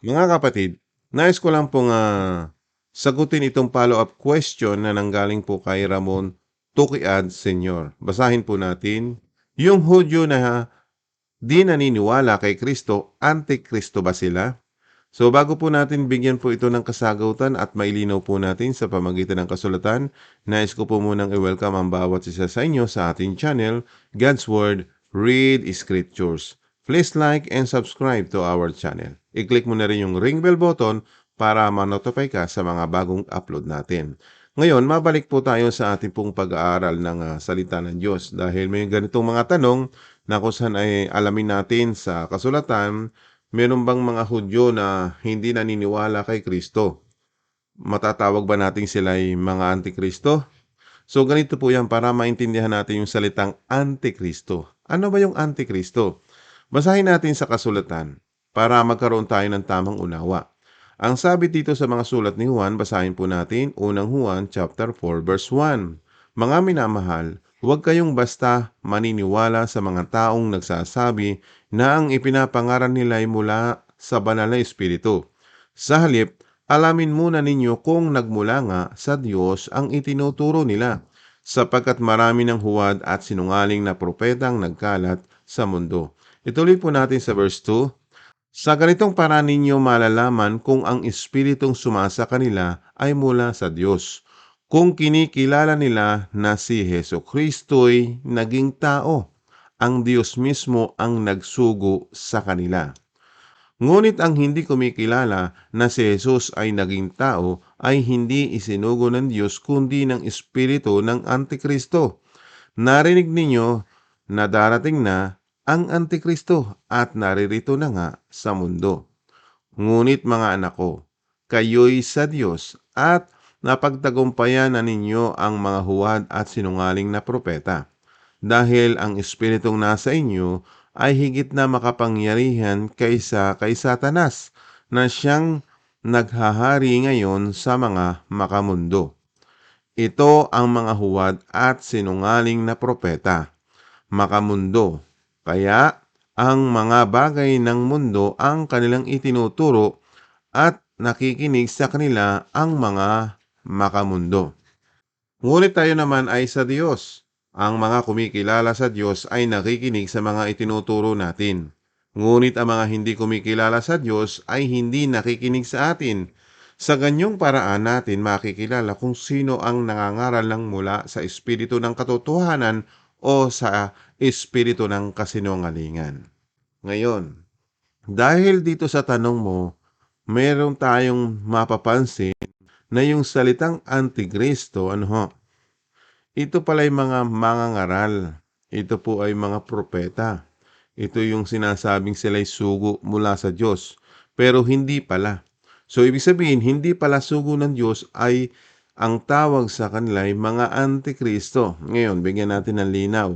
Mga kapatid, nais ko lang pong ah, sagutin itong follow-up question na nanggaling po kay Ramon Tukiad Senior. Basahin po natin. Yung Hudyo na di naniniwala kay Kristo, antikristo ba sila? So bago po natin bigyan po ito ng kasagutan at mailinaw po natin sa pamagitan ng kasulatan, nais ko po munang i-welcome ang bawat isa sa inyo sa ating channel, God's Word, Read Scriptures. Please like and subscribe to our channel. I-click mo na rin yung ring bell button para ma-notify ka sa mga bagong upload natin. Ngayon, mabalik po tayo sa ating pong pag-aaral ng ah, salita ng Diyos dahil may ganitong mga tanong na kung saan ay alamin natin sa kasulatan, meron bang mga Hudyo na hindi naniniwala kay Kristo? Matatawag ba natin sila ay mga antikristo? So ganito po yan para maintindihan natin yung salitang antikristo. Ano ba yung antikristo? Basahin natin sa kasulatan para magkaroon tayo ng tamang unawa. Ang sabi dito sa mga sulat ni Juan, basahin po natin unang Juan chapter 4 verse 1. Mga minamahal, huwag kayong basta maniniwala sa mga taong nagsasabi na ang ipinapangaral nila ay mula sa banal na espiritu. Sa halip, alamin muna ninyo kung nagmula nga sa Diyos ang itinuturo nila, sapagkat marami ng huwad at sinungaling na propetang nagkalat sa mundo. Ituloy po natin sa verse 2. Sa ganitong paraan ninyo malalaman kung ang espiritong sumasa kanila ay mula sa Diyos. Kung kinikilala nila na si Heso Kristo'y naging tao, ang Diyos mismo ang nagsugo sa kanila. Ngunit ang hindi kumikilala na si Jesus ay naging tao ay hindi isinugo ng Diyos kundi ng espiritu ng Antikristo. Narinig ninyo na darating na ang Antikristo at naririto na nga sa mundo. Ngunit mga anak ko, kayo'y sa Diyos at napagtagumpayan na ninyo ang mga huwad at sinungaling na propeta. Dahil ang espiritong nasa inyo ay higit na makapangyarihan kaysa kay Satanas na siyang naghahari ngayon sa mga makamundo. Ito ang mga huwad at sinungaling na propeta, makamundo. Kaya ang mga bagay ng mundo ang kanilang itinuturo at nakikinig sa kanila ang mga makamundo. Ngunit tayo naman ay sa Diyos. Ang mga kumikilala sa Diyos ay nakikinig sa mga itinuturo natin. Ngunit ang mga hindi kumikilala sa Diyos ay hindi nakikinig sa atin. Sa ganyong paraan natin makikilala kung sino ang nangangaral ng mula sa espiritu ng katotohanan o sa espiritu ng kasinungalingan. Ngayon, dahil dito sa tanong mo, meron tayong mapapansin na yung salitang antikristo, ano ho, ito pala ay mga mangangaral. Ito po ay mga propeta. Ito yung sinasabing sila'y sugo mula sa Diyos. Pero hindi pala. So, ibig sabihin, hindi pala sugo ng Diyos ay ang tawag sa kanila ay mga antikristo. Ngayon, bigyan natin ng linaw.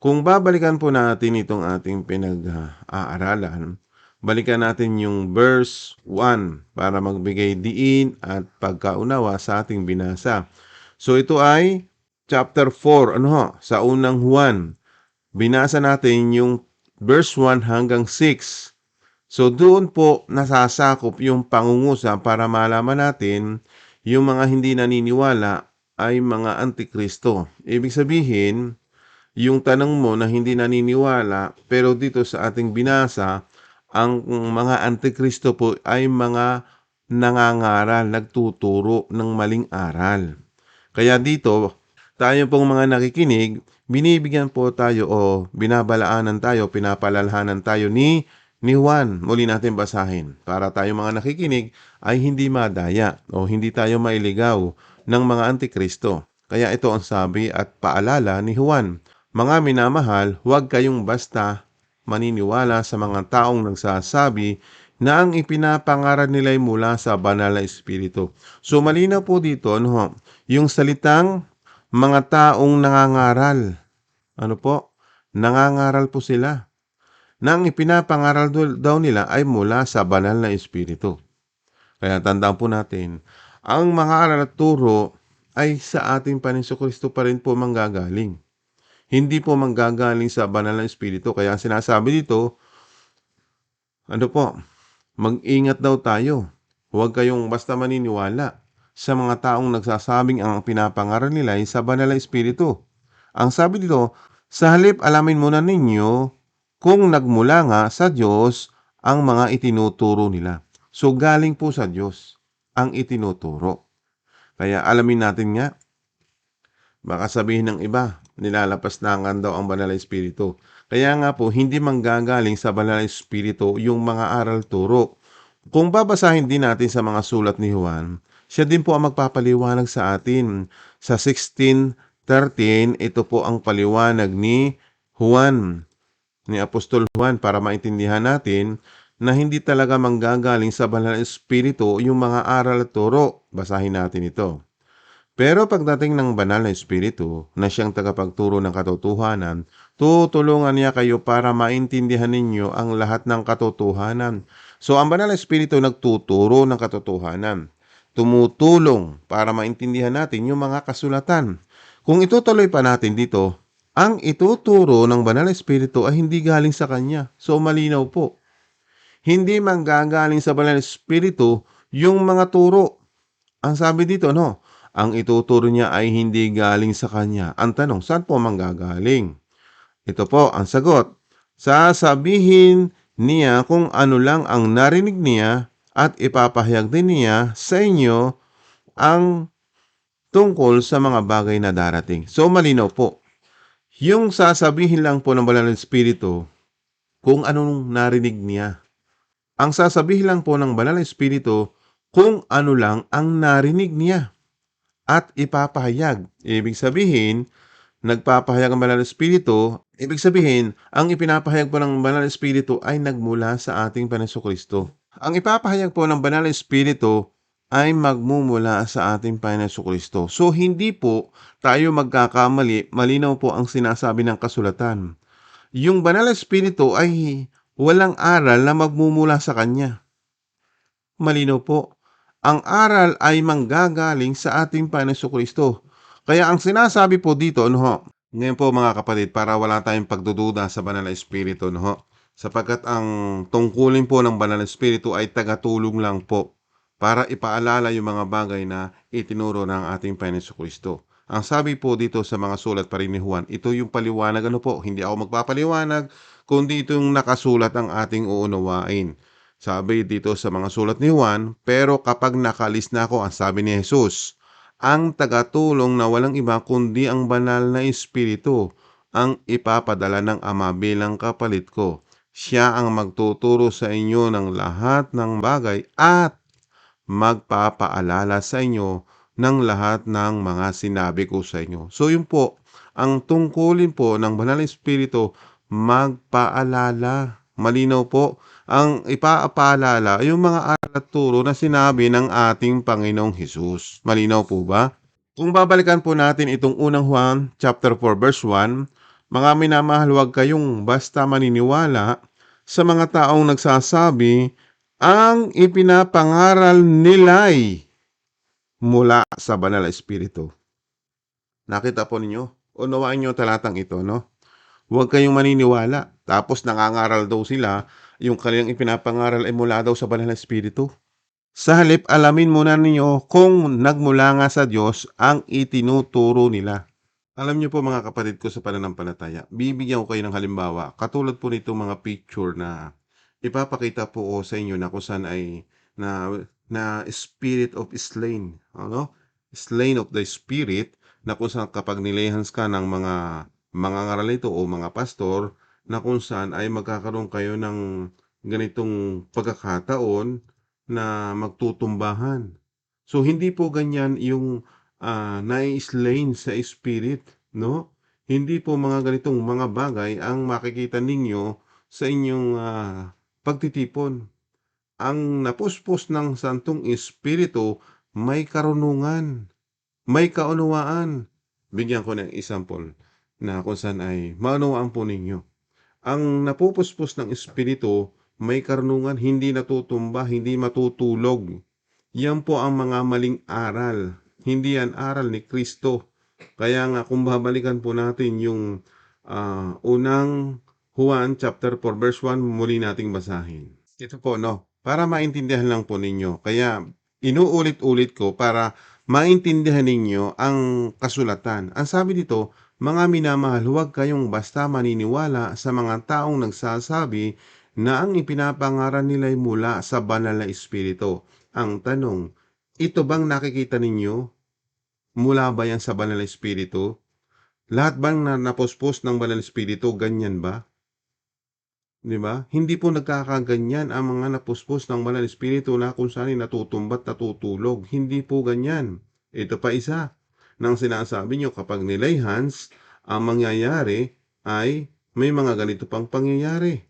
Kung babalikan po natin itong ating pinag-aaralan, balikan natin yung verse 1 para magbigay diin at pagkaunawa sa ating binasa. So, ito ay chapter 4, ano ho, sa unang Juan. Binasa natin yung verse 1 hanggang 6. So doon po nasasakop yung pangungusa para malaman natin yung mga hindi naniniwala ay mga antikristo. Ibig sabihin, yung tanong mo na hindi naniniwala pero dito sa ating binasa, ang mga antikristo po ay mga nangangaral, nagtuturo ng maling aral. Kaya dito, tayo pong mga nakikinig, binibigyan po tayo o binabalaanan tayo, pinapalalhanan tayo ni ni Juan. Muli natin basahin para tayo mga nakikinig ay hindi madaya o hindi tayo mailigaw ng mga antikristo. Kaya ito ang sabi at paalala ni Juan. Mga minamahal, huwag kayong basta maniniwala sa mga taong nagsasabi na ang ipinapangaral nila ay mula sa banal na espiritu. So malinaw po dito, ano, yung salitang mga taong nangangaral. Ano po? Nangangaral po sila. Nang ipinapangaral daw nila ay mula sa banal na espiritu. Kaya tandaan po natin, ang mga aral at turo ay sa ating Panginoon Kristo pa rin po manggagaling. Hindi po manggagaling sa banal na espiritu. Kaya sinasabi dito, ano po, mag-ingat daw tayo. Huwag kayong basta maniniwala sa mga taong nagsasabing ang pinapangaral nila ay sa banal na espiritu. Ang sabi dito, sa halip alamin muna ninyo kung nagmula nga sa Diyos ang mga itinuturo nila. So galing po sa Diyos ang itinuturo. Kaya alamin natin nga, baka sabihin ng iba, nilalapas na nga daw ang banal na espiritu. Kaya nga po, hindi manggagaling sa banal na espiritu yung mga aral turo. Kung babasahin din natin sa mga sulat ni Juan, siya din po ang magpapaliwanag sa atin. Sa 16.13, ito po ang paliwanag ni Juan, ni Apostol Juan para maintindihan natin na hindi talaga manggagaling sa banal na espiritu yung mga aral at turo. Basahin natin ito. Pero pagdating ng banal na espiritu na siyang tagapagturo ng katotohanan, tutulungan niya kayo para maintindihan ninyo ang lahat ng katotohanan. So ang banal na espiritu nagtuturo ng katotohanan. Tumutulong para maintindihan natin yung mga kasulatan. Kung itutuloy pa natin dito, ang ituturo ng banal na espiritu ay hindi galing sa kanya. So malinaw po. Hindi manggagaling sa banal na espiritu yung mga turo. Ang sabi dito, no, ang ituturo niya ay hindi galing sa kanya. Ang tanong, saan po manggagaling? Ito po ang sagot. Sasabihin niya kung ano lang ang narinig niya at ipapahayag din niya sa inyo ang tungkol sa mga bagay na darating. So malinaw po. Yung sasabihin lang po ng banal na espiritu kung anong narinig niya. Ang sasabihin lang po ng banal na espiritu kung ano lang ang narinig niya at ipapahayag. Ibig sabihin, nagpapahayag ang banal na espiritu, ibig sabihin, ang ipinapahayag po ng banal na espiritu ay nagmula sa ating Panginoon Kristo. Ang ipapahayag po ng banal na espiritu ay magmumula sa ating Panginoon Kristo. So hindi po tayo magkakamali, malinaw po ang sinasabi ng kasulatan. Yung banal na espiritu ay walang aral na magmumula sa kanya. Malinaw po. Ang aral ay manggagaling sa ating Panginoon Kristo. Kaya ang sinasabi po dito, no ho, ngayon po mga kapatid, para wala tayong pagdududa sa banal na espiritu, no ho, sapagkat ang tungkulin po ng banal na espiritu ay tagatulong lang po para ipaalala yung mga bagay na itinuro ng ating Panginoon Kristo. Ang sabi po dito sa mga sulat pa rin ni Juan, ito yung paliwanag, ano po, hindi ako magpapaliwanag, kundi ito yung nakasulat ang ating uunawain. Sabi dito sa mga sulat ni Juan, pero kapag nakalis na ako, ang sabi ni Jesus, ang tagatulong na walang iba kundi ang banal na espiritu, ang ipapadala ng Ama bilang kapalit ko. Siya ang magtuturo sa inyo ng lahat ng bagay at magpapaalala sa inyo ng lahat ng mga sinabi ko sa inyo. So yun po, ang tungkulin po ng banal na espiritu, magpaalala. Malinaw po, ang ipapaalala yung mga aral at turo na sinabi ng ating Panginoong Hesus. Malinaw po ba? Kung babalikan po natin itong unang Juan chapter 4 verse 1, mga minamahal huwag kayong basta maniniwala sa mga taong nagsasabi ang ipinapangaral nila'y mula sa banal na espiritu. Nakita po ninyo? Unawain nyo talatang ito, no? Huwag kayong maniniwala. Tapos nangangaral daw sila, yung kanilang ipinapangaral ay mula daw sa banal na espiritu. Sa halip, alamin muna ninyo kung nagmula nga sa Diyos ang itinuturo nila. Alam niyo po mga kapatid ko sa pananampalataya, bibigyan ko kayo ng halimbawa. Katulad po nito mga picture na ipapakita po ko sa inyo na kung saan ay na, na spirit of slain. Ano? Slain of the spirit na kung saan kapag nilehans ka ng mga mga ngaral ito o mga pastor na kung saan ay magkakaroon kayo ng ganitong pagkakataon na magtutumbahan. So hindi po ganyan yung uh, nai-slain sa spirit, no? Hindi po mga ganitong mga bagay ang makikita ninyo sa inyong uh, pagtitipon. Ang napuspos ng Santong Espiritu may karunungan, may kaunawaan. Bigyan ko ng example na kung saan ay maunawaan po ninyo. Ang napupuspos ng Espiritu may karunungan, hindi natutumba, hindi matutulog. Yan po ang mga maling aral. Hindi yan aral ni Kristo. Kaya nga kung babalikan po natin yung uh, unang Juan chapter 4 verse 1, muli nating basahin. Ito po 'no, para maintindihan lang po ninyo. Kaya inuulit-ulit ko para maintindihan ninyo ang kasulatan. Ang sabi dito, "Mga minamahal, huwag kayong basta maniniwala sa mga taong nagsasabi na ang ipinapangaral nila ay mula sa banal na espiritu." Ang tanong, ito bang nakikita ninyo? Mula ba yan sa banal na espiritu? Lahat bang na napuspos ng banal na espiritu, ganyan ba? 'Di ba? Hindi po nagkakaganyan ang mga napuspos ng banal na espiritu na kung saan ay natutumba at natutulog. Hindi po ganyan. Ito pa isa, ng sinasabi niyo kapag nilay hands, ang mangyayari ay may mga ganito pang pangyayari.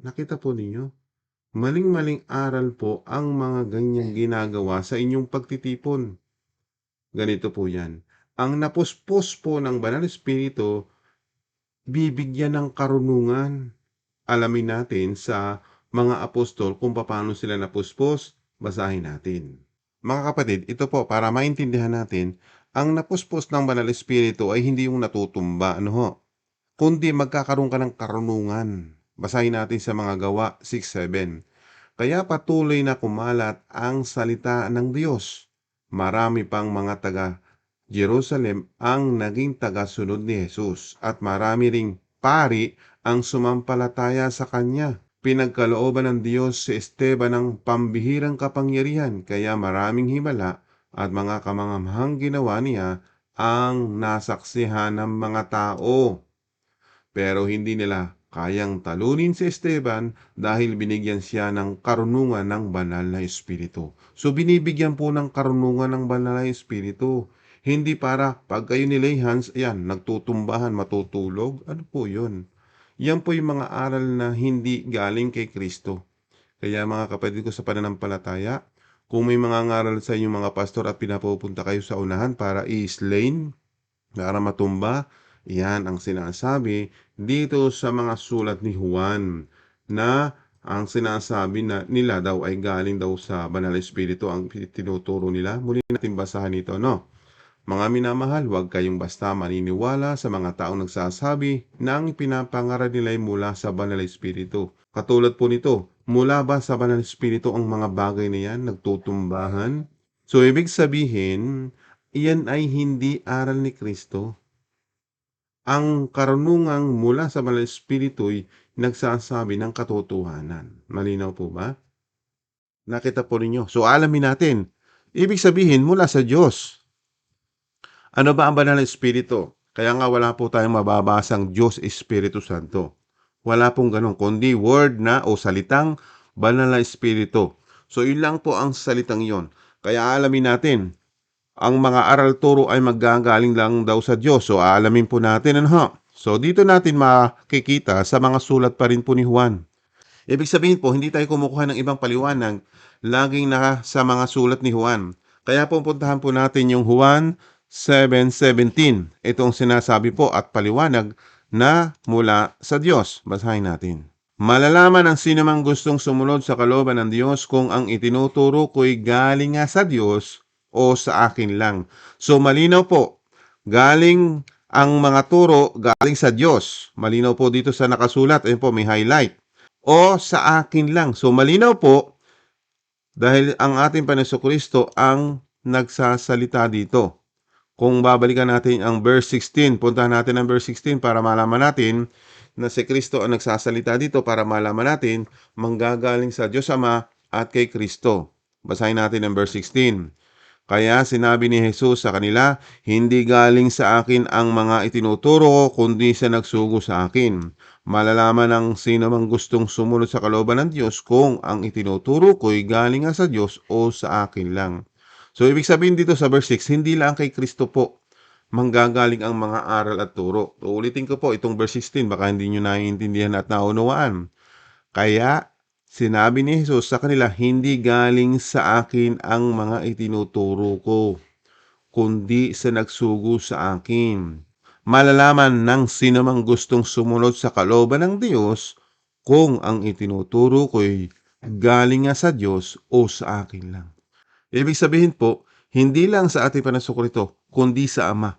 Nakita po ninyo? Maling-maling aral po ang mga ganyang ginagawa sa inyong pagtitipon. Ganito po yan. Ang napuspos po ng banal na espiritu, bibigyan ng karunungan. Alamin natin sa mga apostol kung paano sila napuspos, basahin natin. Mga kapatid, ito po para maintindihan natin, ang napuspos ng banal na espiritu ay hindi yung natutumba, ano ho? Kundi magkakaroon ka ng karunungan. Basahin natin sa mga gawa 6.7. Kaya patuloy na kumalat ang salita ng Diyos. Marami pang mga taga Jerusalem ang naging tagasunod ni Jesus at marami ring pari ang sumampalataya sa kanya. Pinagkalooban ng Diyos si Esteban ng pambihirang kapangyarihan kaya maraming himala at mga kamangamahang ginawa niya ang nasaksihan ng mga tao. Pero hindi nila kayang talunin si Esteban dahil binigyan siya ng karunungan ng banal na espiritu. So binibigyan po ng karunungan ng banal na espiritu. Hindi para pag kayo ni lay hands, ayan, nagtutumbahan, matutulog. Ano po yun? Yan po yung mga aral na hindi galing kay Kristo. Kaya mga kapatid ko sa pananampalataya, kung may mga ngaral sa inyong mga pastor at pinapupunta kayo sa unahan para i-slain, para matumba, yan ang sinasabi dito sa mga sulat ni Juan na ang sinasabi na nila daw ay galing daw sa banal na espiritu ang tinuturo nila. Muli natin basahan ito, no? Mga minamahal, huwag kayong basta maniniwala sa mga taong nagsasabi na ang ipinapangaral nila ay mula sa banal na espiritu. Katulad po nito, mula ba sa banal na espiritu ang mga bagay na yan, nagtutumbahan? So, ibig sabihin, iyan ay hindi aral ni Kristo. Ang karunungang mula sa banal na espiritu ay nagsasabi ng katotohanan. Malinaw po ba? Nakita po ninyo. So, alamin natin. Ibig sabihin, mula sa Diyos. Ano ba ang banal na espiritu? Kaya nga wala po tayong mababasang Diyos Espiritu Santo. Wala pong ganun, kundi word na o salitang banal na espiritu. So, yun lang po ang salitang yon. Kaya alamin natin, ang mga aral turo ay maggagaling lang daw sa Diyos. So, aalamin po natin, ano? So, dito natin makikita sa mga sulat pa rin po ni Juan. Ibig sabihin po, hindi tayo kumukuha ng ibang paliwanag, laging na sa mga sulat ni Juan. Kaya pupuntahan po natin yung Juan 7.17. Itong sinasabi po at paliwanag na mula sa Diyos. Basahin natin. Malalaman ang sino mang gustong sumunod sa kalooban ng Diyos kung ang itinuturo ko'y galing nga sa Diyos o sa akin lang. So malinaw po, galing ang mga turo galing sa Diyos. Malinaw po dito sa nakasulat. Ayun po, may highlight. O sa akin lang. So malinaw po, dahil ang ating Panginoon Kristo ang nagsasalita dito. Kung babalikan natin ang verse 16, puntahan natin ang verse 16 para malaman natin na si Kristo ang nagsasalita dito para malaman natin manggagaling sa Diyos Ama at kay Kristo. Basahin natin ang verse 16. Kaya sinabi ni Jesus sa kanila, Hindi galing sa akin ang mga itinuturo ko, kundi sa nagsugo sa akin. Malalaman ng sino mang gustong sumunod sa kalooban ng Diyos kung ang itinuturo ko'y galing nga sa Diyos o sa akin lang. So, ibig sabihin dito sa verse 6, hindi lang kay Kristo po manggagaling ang mga aral at turo. So, ulitin ko po itong verse 16, baka hindi nyo naiintindihan at naunawaan. Kaya, sinabi ni Jesus sa kanila, hindi galing sa akin ang mga itinuturo ko, kundi sa nagsugo sa akin. Malalaman ng sino mang gustong sumunod sa kalooban ng Diyos kung ang itinuturo ko'y galing nga sa Diyos o sa akin lang. Ibig sabihin po, hindi lang sa ating panasukrito, kundi sa Ama.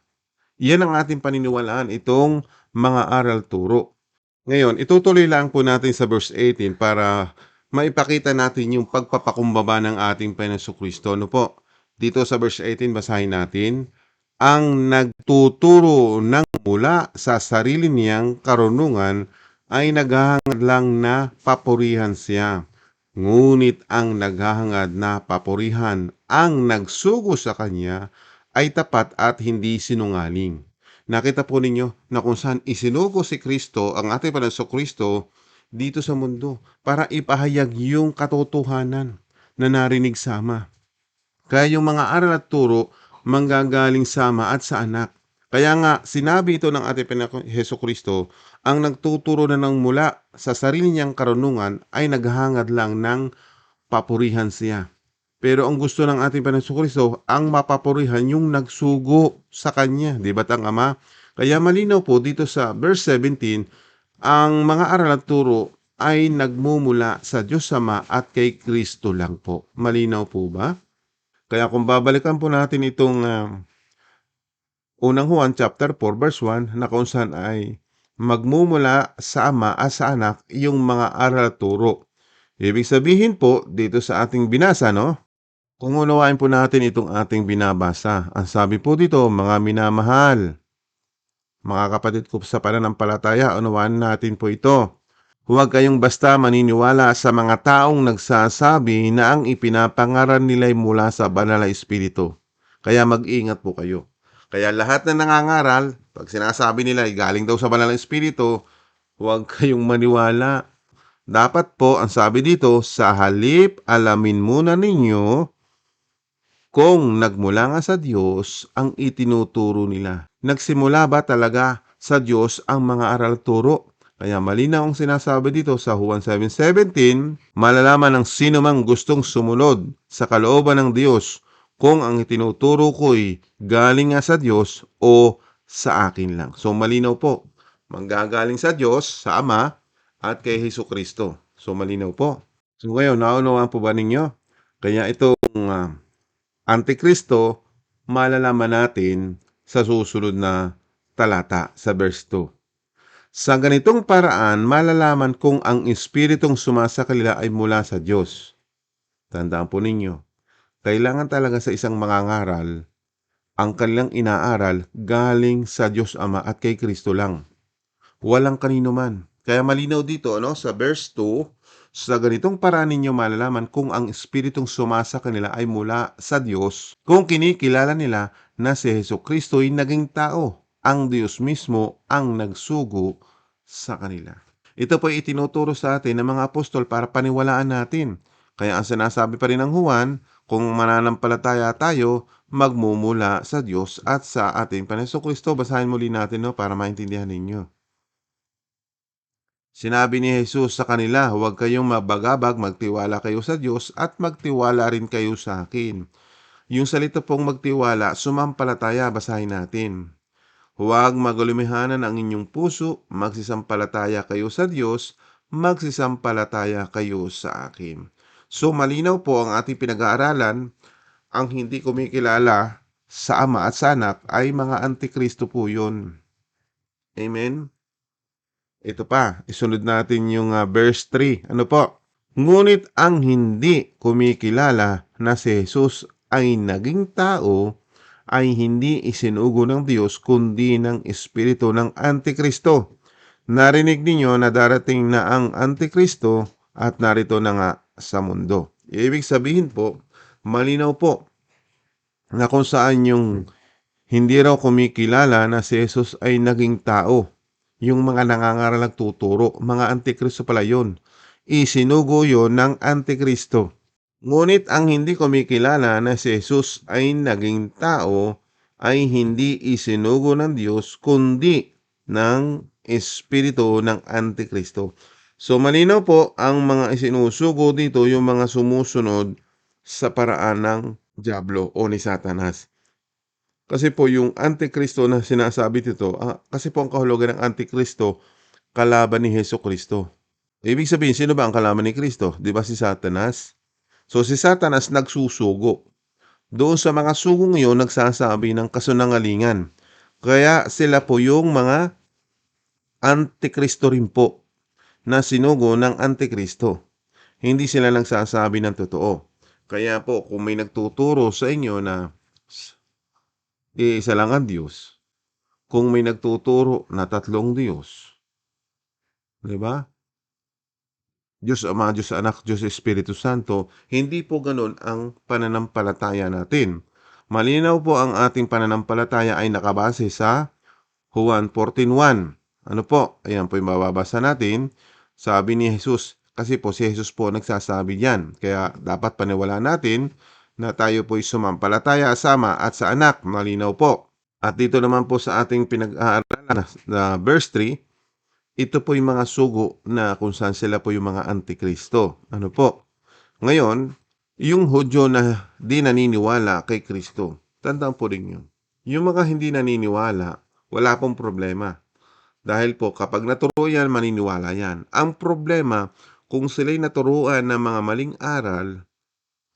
Yan ang ating paniniwalaan, itong mga aral turo. Ngayon, itutuloy lang po natin sa verse 18 para maipakita natin yung pagpapakumbaba ng ating Kristo. Ano po? Dito sa verse 18, basahin natin. Ang nagtuturo ng mula sa sarili niyang karunungan ay naghahangad lang na papurihan siya. Ngunit ang naghahangad na papurihan ang nagsugo sa kanya ay tapat at hindi sinungaling. Nakita po ninyo na kung saan isinugo si Kristo, ang ating Panginoon Kristo, dito sa mundo para ipahayag yung katotohanan na narinig sa Ama. Kaya yung mga aral at turo manggagaling sa Ama at sa anak. Kaya nga, sinabi ito ng ating Heso Kristo, ang nagtuturo na ng mula sa sarili niyang karunungan ay naghangad lang ng papurihan siya. Pero ang gusto ng ating Kristo, ang mapapurihan yung nagsugo sa Kanya. Di ba't ang Ama? Kaya malinaw po dito sa verse 17, ang mga aral at turo ay nagmumula sa Diyos Ama at kay Kristo lang po. Malinaw po ba? Kaya kung babalikan po natin itong uh, unang Juan chapter 4 verse 1 na kung saan ay magmumula sa Ama at sa Anak yung mga aral at turo. Ibig sabihin po dito sa ating binasa, no? Kung unawain po natin itong ating binabasa, ang sabi po dito, mga minamahal, mga kapatid ko sa pananampalataya, unawaan natin po ito. Huwag kayong basta maniniwala sa mga taong nagsasabi na ang ipinapangaral nila'y mula sa banal na espiritu. Kaya mag-ingat po kayo. Kaya lahat na nangangaral, pag sinasabi nila ay galing daw sa banal na espiritu, huwag kayong maniwala. Dapat po, ang sabi dito, sa halip alamin muna ninyo kung nagmula nga sa Diyos ang itinuturo nila. Nagsimula ba talaga sa Diyos ang mga aral turo? Kaya malinaw ang sinasabi dito sa Juan 7.17, malalaman ng sino mang gustong sumunod sa kalooban ng Diyos kung ang itinuturo ko'y galing nga sa Diyos o sa akin lang. So malinaw po, manggagaling sa Diyos, sa Ama, at kay Heso Kristo. So malinaw po. So ngayon, naunawaan po ba ninyo? Kaya itong uh, Antikristo, malalaman natin sa susunod na talata sa verse 2. Sa ganitong paraan, malalaman kung ang espiritong sumasa kanila ay mula sa Diyos. Tandaan po ninyo, kailangan talaga sa isang mangangaral, ang kanilang inaaral galing sa Diyos Ama at kay Kristo lang. Walang kanino man. Kaya malinaw dito no, sa verse 2, sa ganitong paraan ninyo malalaman kung ang espiritong sumasa kanila ay mula sa Diyos, kung kinikilala nila na si Heso Kristo ay naging tao, ang Diyos mismo ang nagsugo sa kanila. Ito po ay itinuturo sa atin ng mga apostol para paniwalaan natin. Kaya ang sinasabi pa rin ng Juan, kung mananampalataya tayo, magmumula sa Diyos at sa ating Panginoon Kristo. Basahin muli natin no, para maintindihan ninyo. Sinabi ni Jesus sa kanila, huwag kayong mabagabag, magtiwala kayo sa Diyos at magtiwala rin kayo sa akin. Yung salita pong magtiwala, sumampalataya, basahin natin. Huwag magulimihanan ang inyong puso, magsisampalataya kayo sa Diyos, magsisampalataya kayo sa akin. So malinaw po ang ating pinag-aaralan, ang hindi kumikilala sa Ama at sa Anak ay mga antikristo po yun. Amen? Ito pa, isunod natin yung uh, verse 3. Ano po? Ngunit ang hindi kumikilala na si Jesus ay naging tao ay hindi isinugo ng Diyos kundi ng espiritu ng Antikristo. Narinig ninyo na darating na ang Antikristo at narito na nga sa mundo. Ibig sabihin po, malinaw po na kung saan yung hindi raw kumikilala na si Jesus ay naging tao yung mga nangangaral nagtuturo, mga antikristo pala yun. Isinugo yon ng antikristo. Ngunit ang hindi kumikilala na si Jesus ay naging tao ay hindi isinugo ng Diyos kundi ng espiritu ng antikristo. So malinaw po ang mga isinusugo dito yung mga sumusunod sa paraan ng Diablo o ni Satanas. Kasi po yung Antikristo na sinasabi dito, ah, kasi po ang kahulugan ng Antikristo, kalaban ni Heso Kristo. Ibig sabihin, sino ba ang kalaban ni Kristo? Di ba si Satanas? So si Satanas nagsusugo. Doon sa mga sugong yun, nagsasabi ng kasunangalingan. Kaya sila po yung mga antikristo rin po na sinugo ng antikristo. Hindi sila nagsasabi ng totoo. Kaya po, kung may nagtuturo sa inyo na iisa lang ang Diyos, kung may nagtuturo na tatlong Diyos, di ba? Diyos Ama, Diyos Anak, Diyos Espiritu Santo, hindi po ganun ang pananampalataya natin. Malinaw po ang ating pananampalataya ay nakabase sa Juan 14.1. Ano po? Ayan po yung mababasa natin. Sabi ni Jesus, kasi po si Jesus po nagsasabi yan. Kaya dapat paniwala natin na tayo po'y sumampalataya sa Ama at sa Anak. Malinaw po. At dito naman po sa ating pinag-aaralan na, na verse 3, ito po yung mga sugo na kung saan sila po yung mga antikristo. Ano po? Ngayon, yung Hudyo na di naniniwala kay Kristo, tandaan po rin yun. Yung mga hindi naniniwala, wala pong problema. Dahil po, kapag naturo yan, maniniwala yan. Ang problema, kung sila'y naturuan ng mga maling aral,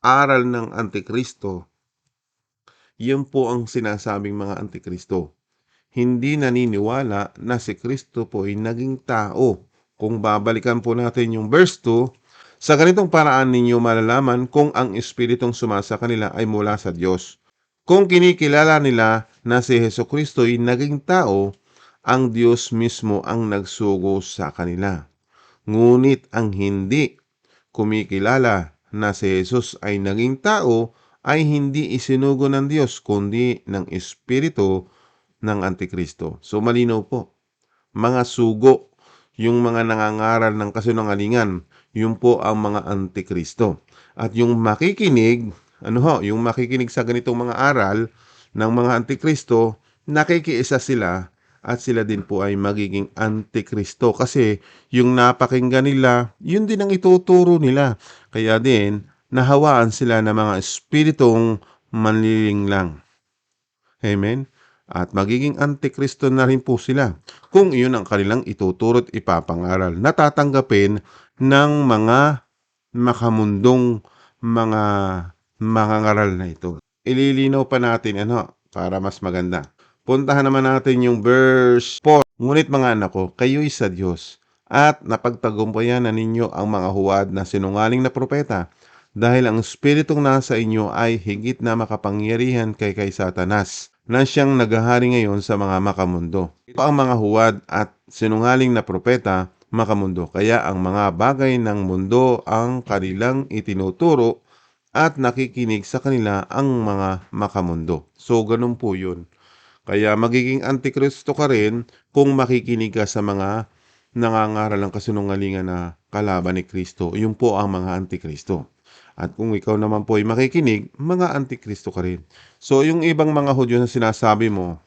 aral ng Antikristo, yan po ang sinasabing mga Antikristo. Hindi naniniwala na si Kristo po ay naging tao. Kung babalikan po natin yung verse 2, sa ganitong paraan ninyo malalaman kung ang espiritong sumasa kanila ay mula sa Diyos. Kung kinikilala nila na si Heso Kristo ay naging tao, ang Diyos mismo ang nagsugo sa kanila. Ngunit ang hindi kumikilala na si Jesus ay naging tao ay hindi isinugo ng Diyos kundi ng Espiritu ng Antikristo. So malinaw po. Mga sugo, yung mga nangangaral ng kasinungalingan, yun po ang mga Antikristo. At yung makikinig, ano ho, yung makikinig sa ganitong mga aral ng mga Antikristo, nakikiisa sila at sila din po ay magiging Antikristo kasi yung napakinggan nila, yun din ang ituturo nila. Kaya din, nahawaan sila ng mga espiritong manlilinglang. Amen? At magiging antikristo na rin po sila kung iyon ang kanilang ituturo at ipapangaral. Natatanggapin ng mga makamundong mga mangangaral na ito. Ililinaw pa natin ano para mas maganda. Puntahan naman natin yung verse 4. Ngunit mga anak ko, kayo'y sa Diyos at napagtagumpayan na ninyo ang mga huwad na sinungaling na propeta dahil ang espiritong nasa inyo ay higit na makapangyarihan kay kay Satanas na siyang naghahari ngayon sa mga makamundo. Ito ang mga huwad at sinungaling na propeta makamundo. Kaya ang mga bagay ng mundo ang kanilang itinuturo at nakikinig sa kanila ang mga makamundo. So, ganun po yun. Kaya magiging antikristo ka rin kung makikinig ka sa mga nangangaral ng kasinungalingan na kalaban ni Kristo. Yun po ang mga antikristo. At kung ikaw naman po ay makikinig, mga antikristo ka rin. So, yung ibang mga Hudyo na sinasabi mo,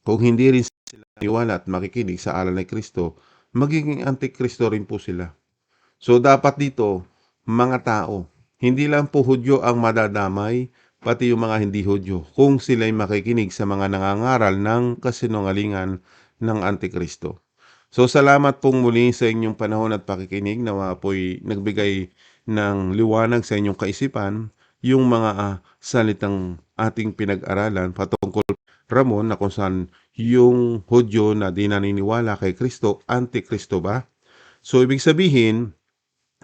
kung hindi rin sila iwala at makikinig sa aral ni Kristo, magiging antikristo rin po sila. So, dapat dito, mga tao, hindi lang po Hudyo ang madadamay, pati yung mga hindi Hudyo, kung sila'y makikinig sa mga nangangaral ng kasinungalingan ng Antikristo. So, salamat pong muli sa inyong panahon at pakikinig na po'y nagbigay ng liwanag sa inyong kaisipan yung mga uh, salitang ating pinag-aralan patungkol Ramon na kung saan yung Hudyo na di naniniwala kay Kristo, antikristo ba? So, ibig sabihin,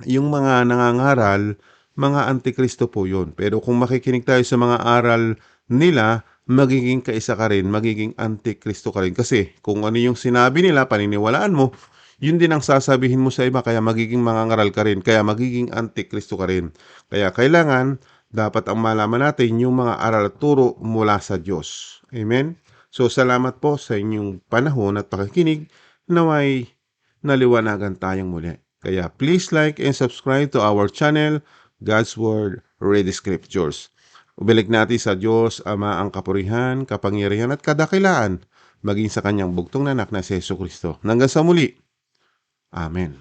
yung mga nangangaral, mga antikristo po yun. Pero kung makikinig tayo sa mga aral nila, magiging kaisa ka rin, magiging antikristo ka rin. Kasi kung ano yung sinabi nila, paniniwalaan mo, yun din ang sasabihin mo sa iba, kaya magiging mangangaral ka rin, kaya magiging antikristo ka rin. Kaya kailangan, dapat ang malaman natin yung mga aral at turo mula sa Diyos. Amen? So, salamat po sa inyong panahon at pakikinig naway naliwanagan tayong muli. Kaya please like and subscribe to our channel, God's Word Read Scriptures. Ubilik natin sa Diyos, Ama ang kapurihan, kapangyarihan at kadakilaan, maging sa kanyang bugtong nanak na si Yesu Kristo. Hanggang sa muli. Amen.